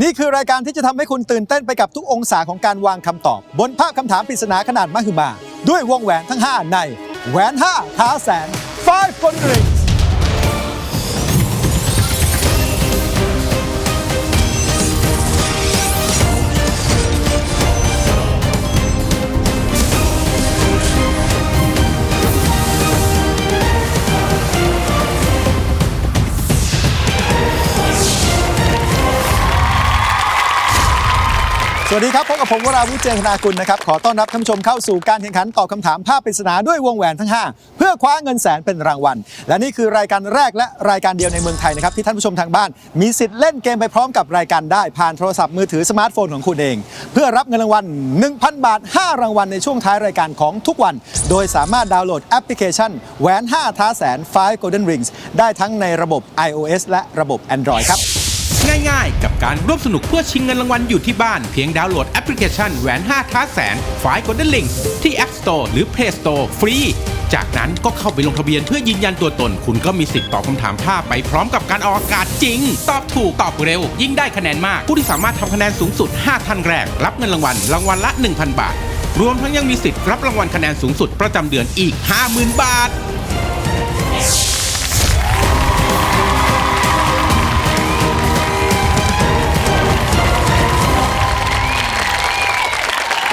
นี่คือรายการที่จะทำให้คุณตื่นเต้นไปกับทุกองศาของการวางคำตอบ บนภาพคำถามปริศนาขนาดมหึมา ด้วยวงแหวนทั้ง 5 ใน แหวน 5 ท้าแสน Five Golden Rings สวัสดีครับพบกับผมวราวุธเจนธนากุลนะครับขอต้อนรับท่านผู้ชมเข้าสู่การแข่งขันตอบคำถามภาพปริศนาด้วยวงแหวนทั้ง 5 เพื่อคว้าเงินแสนเป็นรางวัล และนี่คือรายการแรกและรายการเดียวในเมืองไทยนะครับที่ท่านผู้ชมทางบ้าน มีสิทธิ์เล่นเกมไปพร้อมกับรายการได้ผ่านโทรศัพท์มือถือสมาร์ทโฟนของคุณเอง เพื่อรับเงินรางวัล 1,000 บาท 5 รางวัลในช่วงท้ายรายการของทุกวัน โดยสามารถดาวน์โหลดแอปพลิเคชันแหวน 5 ท้าแสน5 Golden Rings ได้ทั้งในระบบ iOS และระบบ Android ครับ ง่ายๆ กับการร่วมสนุกเพื่อชิงเงินรางวัลอยู่ที่บ้าน เพียงดาวน์โหลดแอปพลิเคชันแหวน 5 ท้าแสนฝาย Golden Links ที่ App Store หรือ Play Store ฟรี จากนั้นก็เข้าไปลงทะเบียนเพื่อยืนยันตัวตน คุณก็มีสิทธิ์ตอบคำถามภาไปพร้อมกับการออกอากาศจริง ตอบถูกตอบเร็ว ยิ่งได้คะแนนมาก ผู้ที่สามารถทำคะแนนสูงสุด 5 ท่านแรก รับเงินรางวัลรางวัลละ 1,000 บาท รวมทั้งยังมีสิทธิ์รับรางวัลคะแนนสูงสุดประจำเดือนอีก 50,000 บาท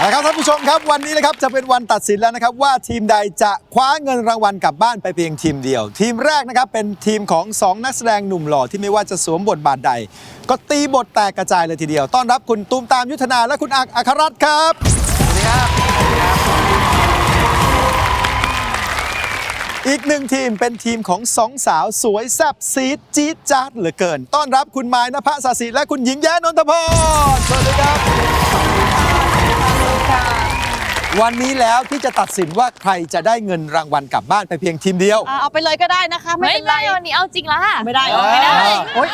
นะครับท่านผู้ชมครับวันนี้นะครับจะเป็นวันตัดสินแล้วนะครับว่าทีมใดจะคว้าเงินรางวัลกลับบ้านไปเพียงทีมเดียว ทีมแรกนะครับเป็นทีมของ 2 นักแสดงหนุ่มหล่อที่ไม่ว่าจะสวมบทบาทใด ก็ตีบทแตกกระจายเลยทีเดียว ต้อนรับคุณตูมตามยุทธนาและคุณอักอัครรัตน์ครับอีกหนึ่งทีมเป็นทีมของสองสาวสวยแซ่บซีดจี๊ดจ๊าดเหลือเกิน ต้อนรับคุณไม้นภสาสิและคุณหญิงแย้นนทพรสวัสดีครับ วันนี้แล้วที่จะตัดสินว่าใครจะได้เงินรางวัลกลับบ้านไปเพียงทีมเดียว อะเอาไปเลยก็ได้นะคะ ไม่ไม่เป็นไรได้วันนี้เอาจริงละไม่ได้เออไม่ได้โอ๊ย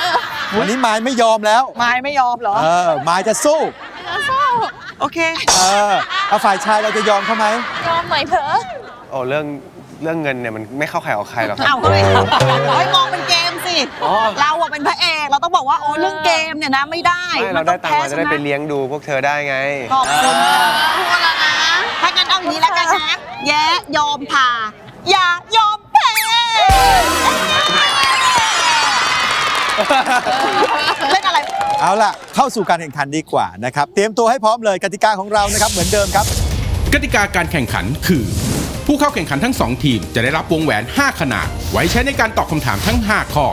วันนี้ไม้ไม่ยอมแล้ว ไม้ไม่ยอมเหรอ เออไม้จะสู้ โอเค เออเอาฝ่ายชายเราจะยอมเขาไหม ยอมหน่อยเถอะโอ้เรื่องเรื่องเงินเนี่ยมันไม่เข้าใครออกใครหรอกครับอ้าวเฮ้ยเฮ้ยมองเป็นเกมสิ อ๋อ เราอะเป็นพระเอกเราต้องบอกว่าโอ้เรื่องเกมเนี่ยนะไม่ได้ไม่เราได้ตังค์มาจะได้ไปเลี้ยงดูพวกเธอได้ไง ขอบคุณค่ะแล้วนะถ้า แย้ยอมผ่าอย่ายอมแพ้เล่นอะไร เอาล่ะ เข้าสู่การแข่งขันดีกว่านะครับ เตรียมตัวให้พร้อมเลยกติกาของเรานะครับ เหมือนเดิมครับ กติกาการแข่งขันคือ ผู้เข้าแข่งขันทั้ง 2 ทีมจะได้รับวงแหวน 5 ขนาด ไว้ใช้ในการตอบคำถามทั้ง 5 ข้อ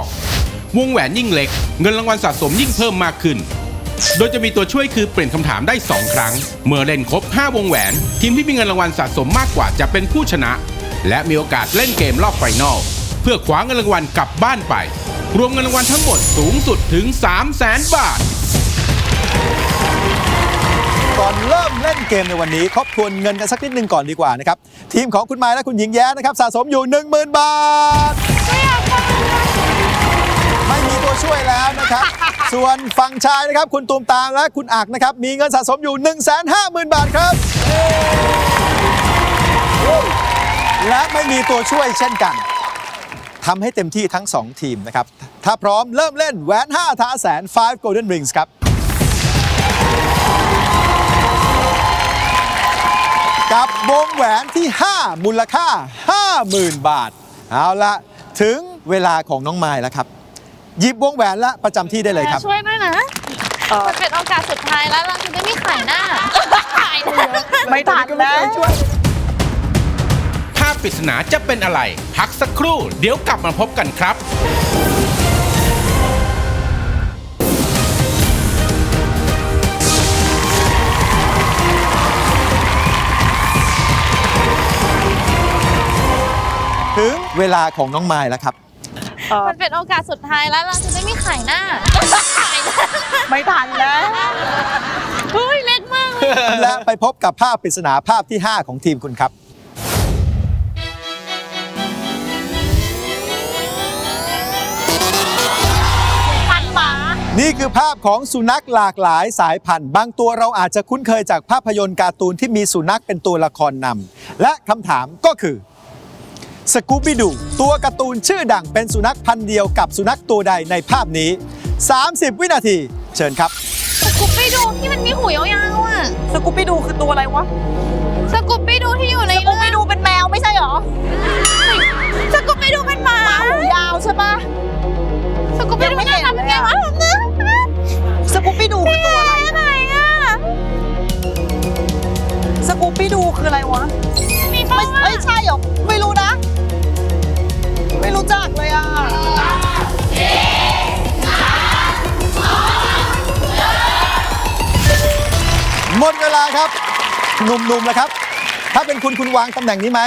วงแหวนยิ่งเล็ก เงินรางวัลสะสมยิ่งเพิ่มมากขึ้น โดยจะมีตัวช่วยคือเปลี่ยนคำถามได้ 2 ครั้ง เมื่อเล่นครบ 5 วงแหวน ทีมที่มีเงินรางวัลสะสมมากกว่าจะเป็นผู้ชนะ และมีโอกาสเล่นเกมรอบไฟนอลเพื่อคว้าเงินรางวัลกลับบ้านไป รวมเงินรางวัลทั้งหมดสูงสุดถึง 3 0 0แสนบาท ก่อนเริ่มเล่นเกมในวันนี้ทบทวนเงินกันสักนิดหนึ่งก่อนดีกว่านะครับ ทีมของคุณไม้และคุณหญิงแย้นะครับสะสมอยู่ 10,000 บาท วช่วยแล้วนะครับ ส่วนฝั่งชายนะครับ คุณตูมตามและคุณอักนะครับ มีเงินสะสมอยู่ 150,000 บาทครับ และไม่มีตัวช่วยเช่นกันทำให้เต็มที่ทั้ง 2 ทีมนะครับ ถ้าพร้อมเริ่มเล่นแหวน 5 ท้าแสน 5 Golden Rings ครับ กับวงแหวนที่ 5 มูลค่า 50,000 บาท เอาละถึงเวลาของน้องไม้แล้วครับ หยิบวงแหวนและประจำที่ได้เลยครับ ช่วยด้วยนะมันเป็นโอกาสสุดท้ายแล้วเราจะได้ไม่ขายหน้า ขายหน้า ไม่ทันนะภาพปริศนาจะเป็นอะไร พักสักครู่ เดี๋ยวกลับมาพบกันครับ ถึงเวลาของน้องไม้แล้วครับ มันเป็นโอกาสสุดท้ายแล้วเราจะได้ไม่ขายหน้าขายหน้าไม่ทันนะเฮ้ยเล็กมากเลยและไปพบกับภาพปริศนาภาพที่ 5 ของทีมคุณครับพันหมานี่คือภาพของสุนัขหลากหลายสายพันธุ์ บางตัวเราอาจจะคุ้นเคยจากภาพยนตร์การ์ตูนที่มีสุนัขเป็นตัวละครนำและคำถามก็คือ สกูบิดูตัวการ์ตูนชื่อดังเป็นสุนัขพันธุ์เดียวกับสุนัขตัวใดในภาพนี้ 30 วินาที เชิญครับกูปปี้ดูที่มันมีหูยาวๆอะ สกูปปี้ดูคือตัวอะไรวะ สกูปปี้ดูที่อยู่ในสกูปปี้ดูเป็นแมวไม่ใช่เหรอ สกูปปี้ดูเป็นหมาหมาหูยาวใช่ปะสกูปปี้ดูหน้าตาเป็นไงวะสกูปปี้ดูคือตัวอะไรไหนอะ สกูปปี้ดูคืออะไรวะ มีไม่ป้าเอ้ยใช่เหรอ ไม่รู้นะ ไม่รู้จักเลยอะหมดเวลาครับ หนุ่มๆแล้วครับ ถ้าเป็นคุณคุณวางตำแหน่งนี้ไหม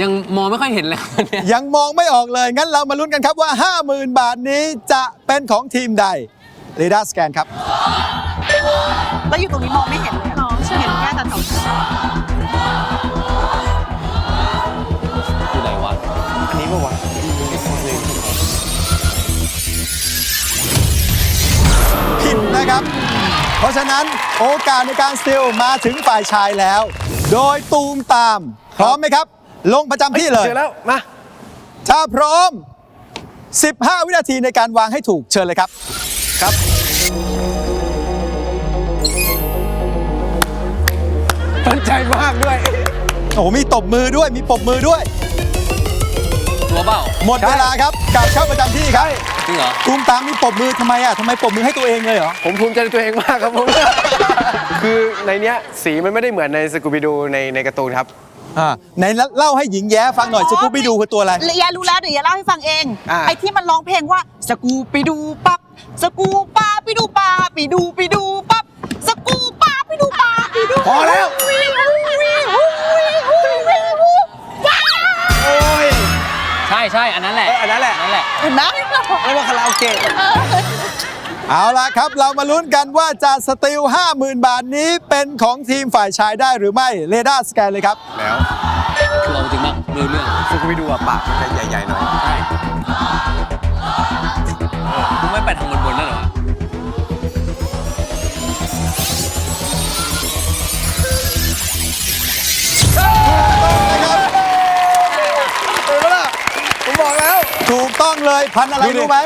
ยังมองไม่ค่อยเห็นเลยวันเนี้ยยังมองไม่ออกเลย งั้นเรามาลุ้นกันครับว่า 50,000 บาทนี้จะเป็นของทีมใดเรดาร์สแกนครับ แล้วอยู่ตรงนี้มองไม่เห็นเลย เพราะฉะนั้นโอกาสในการสติลมาถึงฝ่ายชายแล้ว โดยตูมตาม พร้อมไหมครับ ลงประจำที่เลยเจอแล้ว มา ถ้าพร้อม 15 วินาทีในการวางให้ถูกเชิญเลยครับครับมั่นใจมากด้วย โอ้โหมีตบมือด้วยมีปรบมือด้วย ตัวเปล่าหมดใช่เวลาครับกลับเข้าประจำที่ครับ จริงเหรอตูมตามมีปรบมือทำไมอะทำไมปรบมือให้ตัวเองเลยเหรอ ผมภูมิใจในตัวเองมากครับผม คือในเนี้ยสีมันไม่ได้เหมือนในสกูบิดูในในการ์ตูนครับ อ่าไหนเล่าให้หญิงแย้ฟังหน่อยสกูปปี้ดูคือตัวอะไร ยายรู้แล้วเดี๋ยวยายเล่าให้ฟังเอง อ่า ไอ้ที่มันร้องเพลงว่าสกูปปี้ดูปั๊บสกูปาไปดูปาไปดูไปดูปั๊บสกูปาไปดูปาไปดูพอแล้ว วิววิววิววิว ใช่ใช่อันนั้นแหละเอออันนั้นแหละอันนั้นแหละเห็นไหมแล้วมาคาราโอเกะเอาล่ะครับ เรามาลุ้นกันว่าจะสติล50,000 บาทนี้เป็นของทีมฝ่ายชายได้หรือไม่เรดาร์สแกนเลยครับ แล้วคือเอาจริงมากเรื่องเรื่องสกูบิดูอะปากมันจะใหญ่ๆหน่อย ใช่ เลยพันธุ์อะไรดูดิรู้ไหม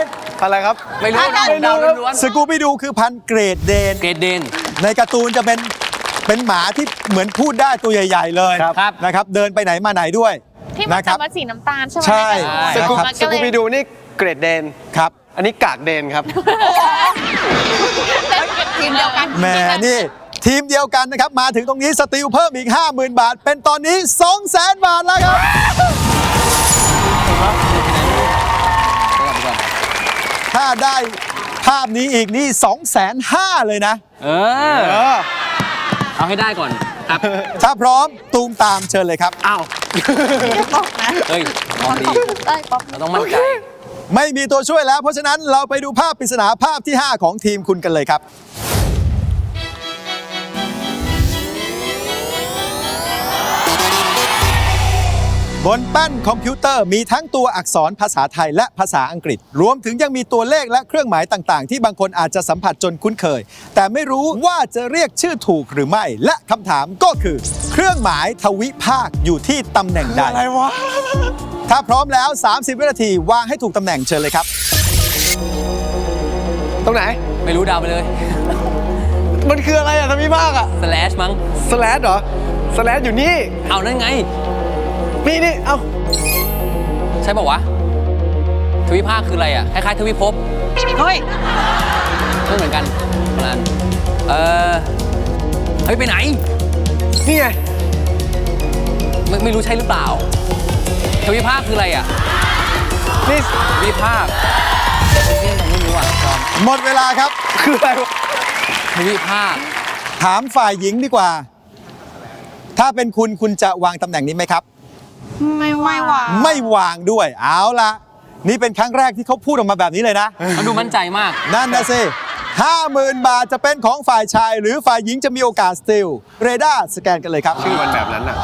อะไรครับไม่รู้นะผมเดาล้วนสกูปปี้ดูคือพันธุ์เกรดเดน ๆเกรดเดน ในการ์ตูนจะเป็นเป็นหมาที่เหมือนพูดได้ตัวใหญ่ ๆ เลยครับครับนะครับ เดินไปไหนมาไหนด้วยที่มันนะครัจะมาสีน้ำตาลใช่ไหมใช่ สกูมันสก็เลกูยบิดูนี่เกรดเดน ครับอันนี้กากเดนครับ ทีมเดียวกันแหมนี่ทีมเดียวกันนะครับ มาถึงตรงนี้สติลเพิ่มอีก 50,000 บาท เป็นตอนนี้ 200,000 บาทแล้วครับ ถ้าได้ภาพนี้อีกนี่2,500,000เลยนะ เออ เออ เอาให้ได้ก่อนครับ ถ้าพร้อมตูมตามเชิญเลยครับ อ้าวเฮ้ยมองดีได้ป๊อปเราต้องมั่นใจ ไม่มีตัวช่วยแล้ว เพราะฉะนั้นเราไปดูภาพปริศนาภาพที่ 5 ของทีมคุณกันเลยครับ บนแป้นคอมพิวเตอร์มีทั้งตัวอักษรภาษาไทยและภาษาอังกฤษ รวมถึงยังมีตัวเลขและเครื่องหมายต่างๆ ที่บางคนอาจจะสัมผัสจนคุ้นเคย แต่ไม่รู้ว่าจะเรียกชื่อถูกหรือไม่ และคำถามก็คือ เครื่องหมายทวิภาคอยู่ที่ตำแหน่งใดอะไรวะถ้าพร้อมแล้ว 30 วินาทีวางให้ถูกตำแหน่งเชิญเลยครับ ตรงไหน ไม่รู้เดาไปเลย มันคืออะไรอะทำมีมากอะ slash มั้ง สแลดเหรอ สแลดอยู่นี่ เอานั่นไง นี่นี่เอ้าใช่ป่าวะ ทวิภาคคืออะไรอะ คล้ายๆ ทวิภพเฮ้ยไม่เหมือนกันประมาณเออเฮ้ย ไปไหน นี่ไงไม่ไม่รู้ใช่หรือเปล่า ทวิภาคคืออะไรอะ นี่ทวิภาคนี่ผมไม่รู้อะจอมหมดเวลาครับ คืออะไรวะทวิภาค ถามฝ่ายหญิงดีกว่า ถ้าเป็นคุณคุณจะวางตำแหน่งนี้ไหมครับ ไม่ไม่ว่าไม่วางด้วย เอาละนี่เป็นครั้งแรกที่เขาพูดออกมาแบบนี้เลยนะเขาดูมั่นใจมาก นั่นนะสิห้าหมื่นบาทจะเป็นของฝ่ายชาย หรือฝ่ายหญิงจะมีโอกาสสติลเรดาร์สแกนกันเลยครับ ชื่อมันแบบนั้นอะ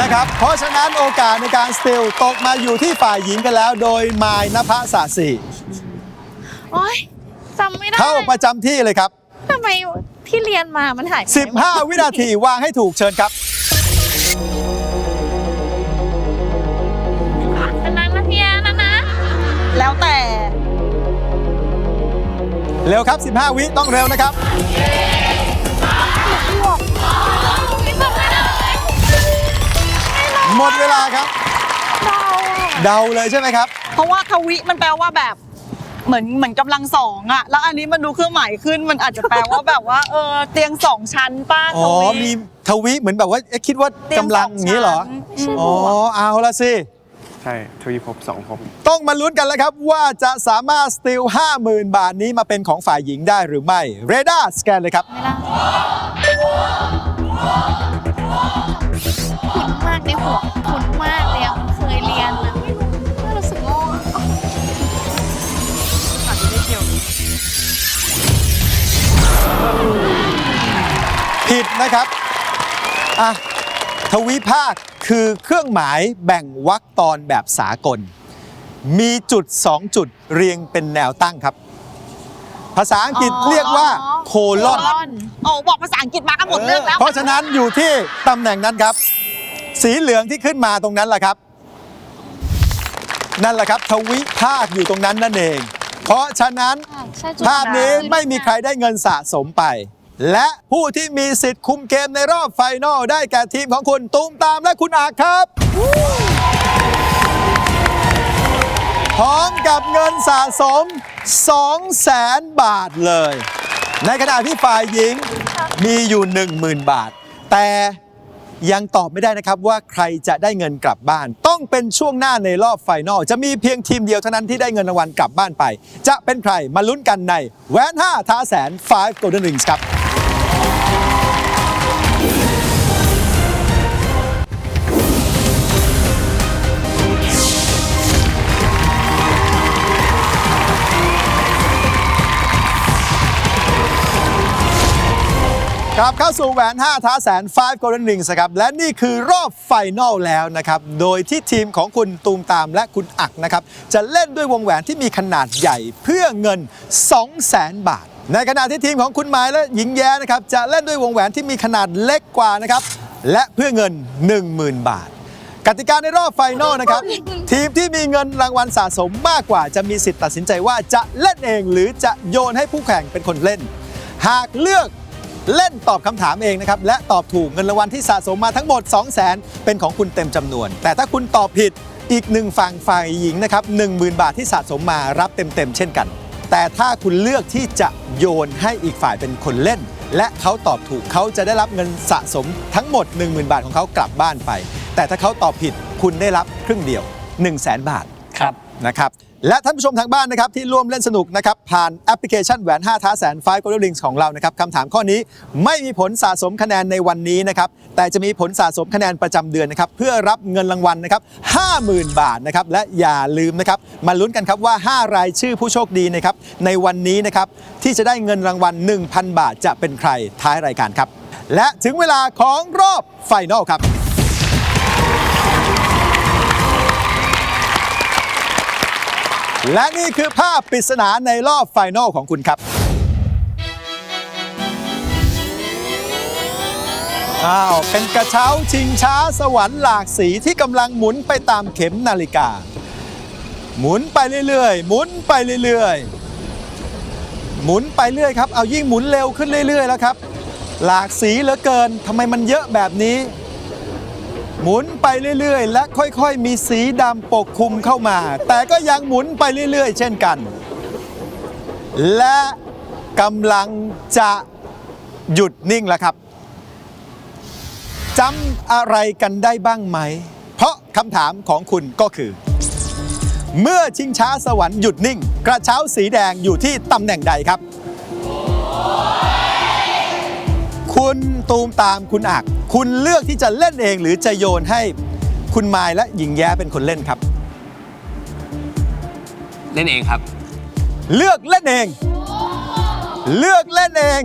นะครับ เพราะฉะนั้นโอกาสในการสติลตกมาอยู่ที่ฝ่ายหญิงกันแล้ว โดยมายนภาสาสีโอ๊ยจำไม่ได้เข้าประจำที่เลยครับ ทำไมที่เรียนมามันหายไป15 วินาทีวางให้ถูกเชิญครับ อันนั้นนะพี่แอนนะนะแล้วแต่ เร็วครับ 15 วิต้องเร็วนะครับ หมดเวลาครับเดาเลยใช่ไหมครับ เพราะว่าทวิมันแปลว่าแบบ เหมือนเหมือนกำลังสองอะแล้วอันนี้มันดูเครื่องหมายขึ้นมันอาจจะแปลว่าแบบว่าเออเตียงสองชั้นป้าอ๋ทอวิมีทวิเหมือนแบบว่าเอ๊ะคิดว่าเตียกำลังอย่างนี้เหรอสชั้นอ๋อ เอาละสิ ใช่ทวีภพสองภพ ต้องมาลุ้นกันแล้วครับ ว่าจะสามารถสติล50,000 บาทนี้มาเป็นของฝ่ายหญิงได้หรือไม่ เรดาร์สแกนเลยครับคุ้ นะครับอะทวิภาคคือเครื่องหมายแบ่งวรรคตอนแบบสากล มีจุด 2 จุดเรียงเป็นแนวตั้งครับ ภาษาอังกฤษเรียกว่าโคลอนโอ้บอกภาษาอังกฤษมากันหมดเรื่องแล้ว เพราะฉะนั้นอยู่ที่ตำแหน่งนั้นครับ สีเหลืองที่ขึ้นมาตรงนั้นแหละครับ นั่นแหละครับ ทวิภาคอยู่ตรงนั้นนั่นเอง เพราะฉะนั้นใช่จุดภาพนี้นั้นไม่มีใครได้เงินสะสมไป และผู้ที่มีสิทธิ์คุมเกมในรอบไฟนอลได้แก่ทีมของคุณตูมตามและคุณอาครับ พร้อมกับเงินสะสม2แสนบาทเลย ในขณะที่ฝ่ายหญิงมีอยู่ 10,000 บาท แต่ยังตอบไม่ได้นะครับว่าใครจะได้เงินกลับบ้าน ต้องเป็นช่วงหน้าในรอบไฟนอลจะมีเพียงทีมเดียวเท่านั้นที่ได้เงินรางวัลกลับบ้านไป จะเป็นใครมาลุ้นกันในแหวน5ท้าแสน5 Golden Rings ครับ ลับเข้าสู่แหวน 5 ท้าแสน5 Golden Rings ครับ และนี่คือรอบไฟนอลแล้วนะครับ โดยที่ทีมของคุณตูมตามและคุณอักนะครับ จะเล่นด้วยวงแหวนที่มีขนาดใหญ่เพื่อเงิน 200,000 บาท ในขณะที่ทีมของคุณหมายและหญิงแย้นะครับ จะเล่นด้วยวงแหวนที่มีขนาดเล็กกว่านะครับ และเพื่อเงิน 10,000 บาท กติกาในรอบไฟนอลนะครับ ทีมที่มีเงินรางวัลสะสมมากกว่า จะมีสิทธิ์ตัดสินใจว่าจะเล่นเอง หรือจะโยนให้ผู้แข่งเป็นคนเล่น หากเลือก เล่นตอบคำถามเองนะครับ และตอบถูกเงินรางวัลที่สะสมมาทั้งหมด 2 0 0 0 0 0 เป็นของคุณเต็มจำนวน แต่ถ้าคุณตอบผิดอีกหนึ่งฝั่งฝ่ายหญิงนะครับ10,000 บาทที่สะสมมารับเต็มๆเช่นกัน แต่ถ้าคุณเลือกที่จะโยนให้อีกฝ่ายเป็นคนเล่น และเขาตอบถูกเขาจะได้รับเงินสะสมทั้งหมด 10,000 บาทของเขากลับบ้านไป แต่ถ้าเขาตอบผิดคุณได้รับครึ่งเดียว 1 0 0 0 0แบาทครับ นะครับ และท่านผู้ชมทางบ้านนะครับที่ร่วมเล่นสนุกนะครับผ่านแอปพลิเคชันแหวน 5 ท้าแสน5 Golden Rings ของเรานะครับคำถามข้อนี้ไม่มีผลสะสมคะแนนในวันนี้นะครับแต่จะมีผลสะสมคะแนนประจำเดือนนะครับเพื่อรับเงินรางวัลนะครับ50,000 บาทนะครับและอย่าลืมนะครับมาลุ้นกันครับว่า 5 รายชื่อผู้โชคดีนะครับในวันนี้นะครับที่จะได้เงินรางวัล 1,000 บาทจะเป็นใครท้ายรายการครับและถึงเวลาของรอบไฟนอลครับ และนี่คือภาพปริศนาในรอบไฟนอลของคุณครับอ้าวเป็นกระเช้าชิงช้าสวรรค์หลากสีที่กำลังหมุนไปตามเข็มนาฬิกา หมุนไปเรื่อยๆ หมุนไปเรื่อยๆ หมุนไปเรื่อยครับ เอายิ่งหมุนเร็วขึ้นเรื่อยๆ แล้วครับ หลากสีเหลือเกินทำไมมันเยอะแบบนี้ หมุนไปเรื่อยๆ และค่อยๆ มีสีดำปกคลุมเข้ามา แต่ก็ยังหมุนไปเรื่อยๆ เช่นกัน และกำลังจะหยุดนิ่งแล้วครับจำอะไรกันได้บ้างไหม เพราะคำถามของคุณก็คือ เมื่อชิงช้าสวรรค์หยุดนิ่ง กระเช้าสีแดงอยู่ที่ตำแหน่งใดครับ คุณตูมตามคุณอัก คุณเลือกที่จะเล่นเอง หรือจะโยนให้คุณมายและหญิงแย้เป็นคนเล่นครับ เล่นเองครับ เลือกเล่นเอง เลือกเล่นเอง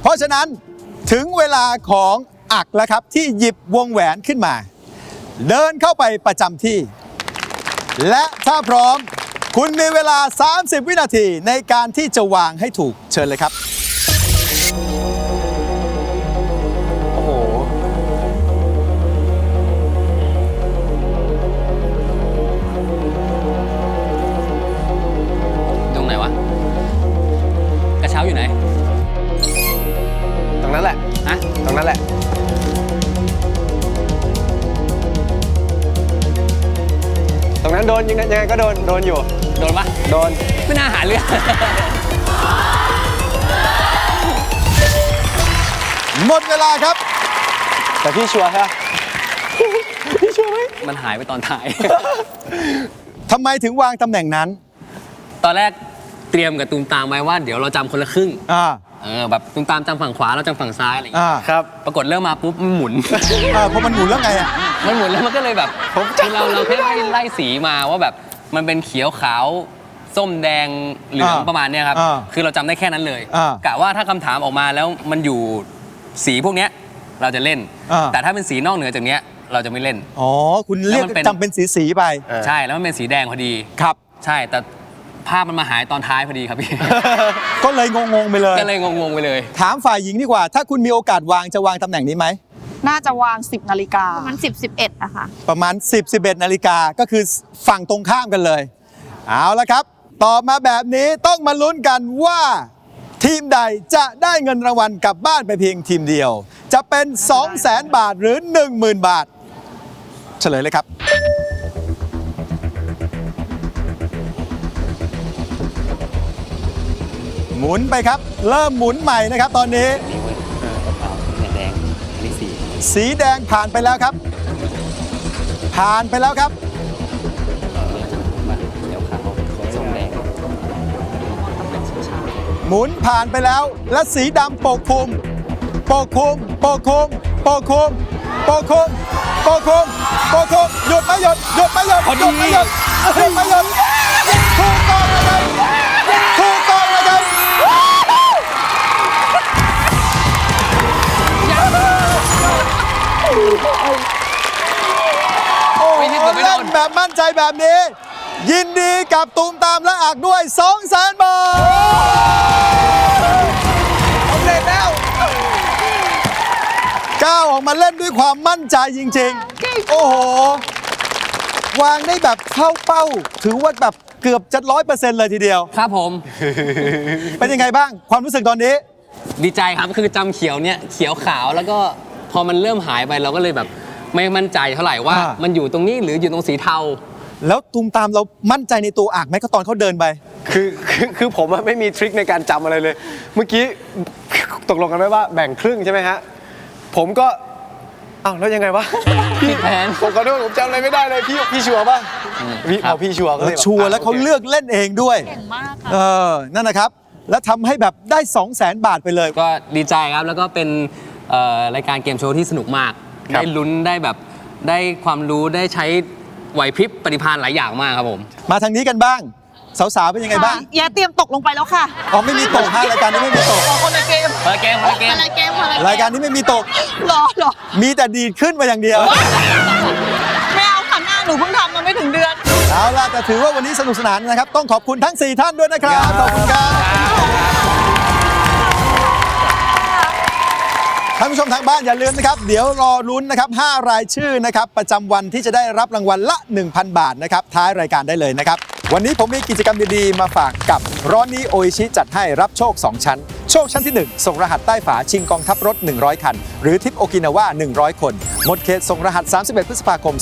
เพราะฉะนั้นถึงเวลาของอักแล้วครับที่หยิบวงแหวนขึ้นมา เดินเข้าไปประจำที่ และถ้าพร้อม คุณมีเวลา 30 วินาทีในการที่จะวางให้ถูกเชิญเลยครับ แหละตรงนั้นโดนยังไงยังไงก็โดนโดนอยู่ โดนปะโดนไม่น่าหาเรื่อง หมดเวลาครับ แต่พี่ชัวร์ใช่ปะพี่ชัวร์ไหมมันหายไปตอนถ่าย ทำไมถึงวางตำแหน่งนั้น ตอนแรกเตรียมกับตูมตามไว้ว่า เดี๋ยวเราจำคนละครึ่ง อ่า เออแบบตูมตามจำฝั่งขวาเราจำฝั่งซ้ายอะไรอย่างเงี้ยอ่าครับ ปรากฏเริ่มมาปุ๊บมันหมุน อ่าพอมันหมุนแล้วไงอะ มันหมุนแล้วมันก็เลยแบบคือเราเราแค่ไล่ไล่สีมาว่าแบบมันเป็นเขียวขาวส้มแดงเหลืองอ่าประมาณเนี้ยครับ อ่าคือเราจำได้แค่นั้นเลยอ่ากะว่าถ้าคำถามออกมาแล้วมันอยู่สีพวกเนี้ยเราจะเล่น อ่า แต่ถ้าเป็นสีนอกเหนือจากเนี้ยเราจะไม่เล่น อ๋อ คุณเรียกแล้วมันเป็น จำเป็นสีสีๆไปเออใช่แล้วมันเป็นสีแดงพอดี ครับ ใช่แต่ ภาพมันมาหายตอนท้ายพอดีครับพี่ ก็เลยงงๆไปเลย ก็เลยงงๆไปเลย ถามฝ่ายหญิงดีกว่า ถ้าคุณมีโอกาสวางจะวางตำแหน่งนี้ไหม น่าจะวาง 10 นาฬิกามันสิบสิบเอ็ดอะค่ะ ประมาณ 10 11 นาฬิกาก็คือฝั่งตรงข้ามกันเลย เอาละครับ ตอบมาแบบนี้ต้องมาลุ้นกันว่า ทีมใดจะได้เงินรางวัลกลับบ้านไปเพียงทีมเดียว จะเป็น 2 0 0 0 0 0 บาทหรือ 10,000 บาท เฉลยเลยครับ หมุนไปครับ เริ่มหมุนใหม่นะครับ ตอนนี้ นี่เว้ยเนี่ยแดงอันนี้สีสีแดงผ่านไปแล้วครับ ผ่านไปแล้วครับ มาเดี๋ยวขาวส้มแดงหมุนผ่านไปแล้ว และสีดำปกคลุม ปกคลุม ปกคลุม ปกคลุม ปกคลุม ปกคลุม ปกคลุม หยุดไม่หยุด หยุดไม่หยุด หยุดไม่หยุดหยุดไม่หยุดถูกต้องนะครับ มั่นใจแบบนี้ ยินดีกับตูมตามและอักด้วย 2 0 0 0 0 0บาทสำเร็จแล้วก้าวออกมาเล่นด้วยความมั่นใจจริง ๆ โอ้โห วางได้แบบเข้าเป้า ถือว่าแบบเกือบจะร้อยเปอร์เซ็นต์เลยทีเดียว ครับผม เป็นยังไงบ้างความรู้สึกตอนนี้ ดีใจครับคือจำเขียวเนี่ยเขียวขาวแล้วก็พอมันเริ่มหายไปเราก็เลยแบบ ไม่มั่นใจเท่าไหร่ว่า อ่ามั มันอยู่ตรงนี้หรืออยู่ตรงสีเทา แล้วตูมตามเรามั่นใจในตัวอักไหมก็ตอนเขาเดินไป คือคือคือผมอะไม่มีทริคในการจำอะไรเลย เมื่อกี้ตกลงกันไว้ว่าแบ่งครึ่งใช่ไหมฮะ ผมก็อ้าวแล้วยังไงวะผิดแผน ผมขอโทษผมจำอะไรไม่ได้เลยพี่พี่ชัวร์ป่ะพี่พอพี่ชัวร์ก็เลยบบชัวร์แล้วเขาโค เลือกเล่นเองด้วย เก่งมากค่ะ เออ นั่นนะครับ แล้วทำให้แบบได้ 2 0 0 0 0 0 บาทไปเลย ก็ดีใจครับแล้วก็เป็นเอ่อรายการเกมโชว์ที่สนุกมาก ครับ ได้ลุ้นได้แบบได้ความรู้ได้ใช้ไหวพริบปฏิภาณหลายอย่างมากครับผม มาทางนี้กันบ้าง สาวๆเป็นยังไงบ้างแย่เตรียมตกลงไปแล้วค่ะอ๋อไม่มีตกฮะรายการนี้ไม่มีตกขอคนละเกมคนละเกมคนละเกมอะไรเกมอะไรเกมรายการนี้ไม่มีตก รอรอมีแต่ดีดขึ้นมาอย่างเดียว ไม่เอาค่ะหน้าหนูเพิ่งทำมาไม่ถึงเดือน เอาล่ะแต่ถือว่าวันนี้สนุกสนานนะครับ ต้องขอบคุณทั้ง 4 ท่านด้วยนะครับ ขอบคุณครับ ท่านผู้ชมทางบ้านอย่าลืมนะครับ เดี๋ยวรอลุ้นนะครับ5รายชื่อนะครับ ประจำวันที่จะได้รับรางวัลละ 1,000 บาทนะครับ ท้ายรายการได้เลยนะครับ วันนี้ผมมีกิจกรรมดีๆ มาฝากกับร้อนนี้โออิชิจัดให้รับโชค 2 ชั้น โชคชั้นที่ 1 ส่งรหัสใต้ฝาชิงกองทัพรถ 100 คัน หรือทิปโอกินาว่า 100 คน หมดเขตส่งรหัส 31 พฤษภาคม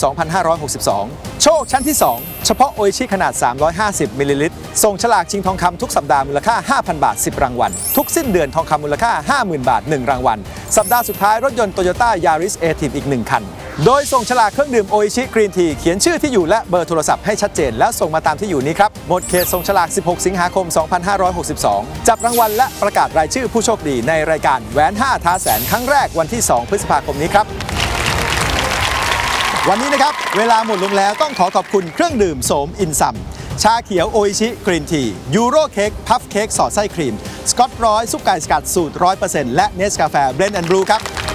2562 โชคชั้นที่ 2 เฉพาะโออิชิขนาด 350มิลลิลิตรส่งฉลากชิงทองคำทุกสัปดาห์มูลค่า 5,000 บาท 10 รางวัล ทุกสิ้นเดือนทองคำมูลค่า 50,000 บาท 1 รางวัล สัปดาห์สุดท้ายรถยนต์โตโยต้ายาริสเอทีฟอีก 1 คัน โดยส่งฉลากเครื่องดื่มโออิชิกรีนทีเขียนชื่อที่อยู่และเบอร์โทรศัพท์ให้ชัดเจน แล้วส่งมาตามที่อยู่นี้ครับ หมดเขตส่งฉลาก 16 สิงหาคม 2562 จับรางวัลและประกาศรายชื่อผู้โชคดีในรายการแหวน 5 ท้าแสนครั้งแรกวันที่ 2 พฤษภาคมนี้ครับ วันนี้นะครับ เวลาหมดลงแล้วต้องขอขอบคุณเครื่องดื่มโสมอินซัมชาเขียวโออิชิกรีนทียูโรเค้กพัฟเค้กสอดไส้ครีม สกอตร้อยซุปไก่สกัดสูตร 100%และเนสกาแฟเบรนด์แอนด์บรูครับ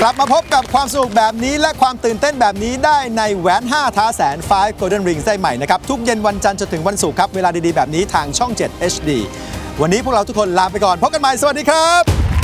กลับมาพบกับความสนุกแบบนี้และความตื่นเต้นแบบนี้ได้ในแหวน 5 ท้าแสน5 Golden Rings ได้ใหม่นะครับ ทุกเย็นวันจันทร์จนถึงวันศุกร์ครับ เวลาดีๆ แบบนี้ทางช่อง 7 HD วันนี้พวกเราทุกคนลาไปก่อน พบกันใหม่ สวัสดีครับ